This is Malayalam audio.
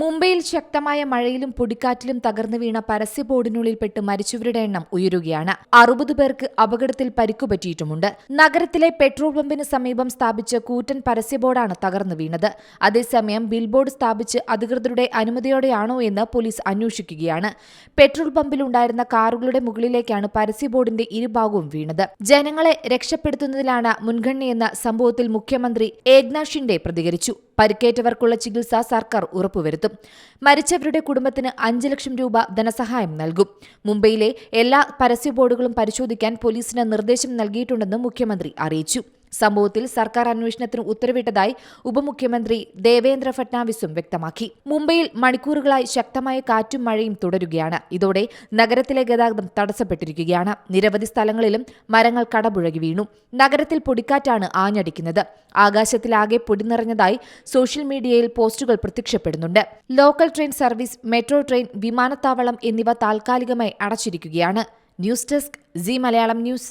മുംബൈയിൽ ശക്തമായ മഴയിലും പൊടിക്കാറ്റിലും തകർന്നു വീണ പരസ്യ ബോർഡിനുള്ളിൽപ്പെട്ട് മരിച്ചവരുടെ എണ്ണം ഉയരുകയാണ്. അറുപത് പേർക്ക് അപകടത്തിൽ പരിക്കുപറ്റിയിട്ടുമുണ്ട്. നഗരത്തിലെ പെട്രോൾ പമ്പിന് സമീപം സ്ഥാപിച്ച കൂറ്റൻ പരസ്യ ബോർഡാണ് തകർന്നു വീണത്. അതേസമയം ബിൽബോർഡ് സ്ഥാപിച്ച് അധികൃതരുടെ അനുമതിയോടെയാണോ എന്ന് പോലീസ് അന്വേഷിക്കുകയാണ്. പെട്രോൾ പമ്പിലുണ്ടായിരുന്ന കാറുകളുടെ മുകളിലേക്കാണ് പരസ്യ ബോർഡിന്റെ ഇരുഭാഗവും വീണത്. ജനങ്ങളെ രക്ഷപ്പെടുത്തുന്നതിലാണ് മുൻഗണനയെന്ന സംഭവത്തിൽ മുഖ്യമന്ത്രി ഏക്നാഷിന്റെ പ്രതികരിച്ചു. പരിക്കേറ്റവർക്കുള്ള ചികിത്സ സർക്കാർ ഉറപ്പുവരുത്തും. മരിച്ചവരുടെ കുടുംബത്തിന് അഞ്ച് ലക്ഷം രൂപ ധനസഹായം നൽകും. മുംബൈയിലെ എല്ലാ പരസ്യ ബോർഡുകളും പരിശോധിക്കാൻ പോലീസിന് നിർദ്ദേശം നൽകിയിട്ടുണ്ടെന്നും മുഖ്യമന്ത്രി അറിയിച്ചു. സംഭവത്തിൽ സർക്കാർ അന്വേഷണത്തിന് ഉത്തരവിട്ടതായി ഉപമുഖ്യമന്ത്രി ദേവേന്ദ്ര ഫട്നാവിസും വ്യക്തമാക്കി. മുംബൈയിൽ മണിക്കൂറുകളായി ശക്തമായ കാറ്റും മഴയും തുടരുകയാണ്. ഇതോടെ നഗരത്തിലെ ഗതാഗതം തടസ്സപ്പെട്ടിരിക്കുകയാണ്. നിരവധി സ്ഥലങ്ങളിലും മരങ്ങൾ കടപുഴകി വീണു. നഗരത്തിൽ പൊടിക്കാറ്റാണ് ആഞ്ഞടിക്കുന്നത്. ആകാശത്തിലാകെ പൊടി നിറഞ്ഞതായി സോഷ്യൽ മീഡിയയിൽ പോസ്റ്റുകൾ പ്രത്യക്ഷപ്പെടുന്നുണ്ട്. Local train service metro train വിമാനത്താവളം എന്നിവ താൽക്കാലികമായി അടച്ചിരിക്കുകയാണ്. News desk C Malayalam news.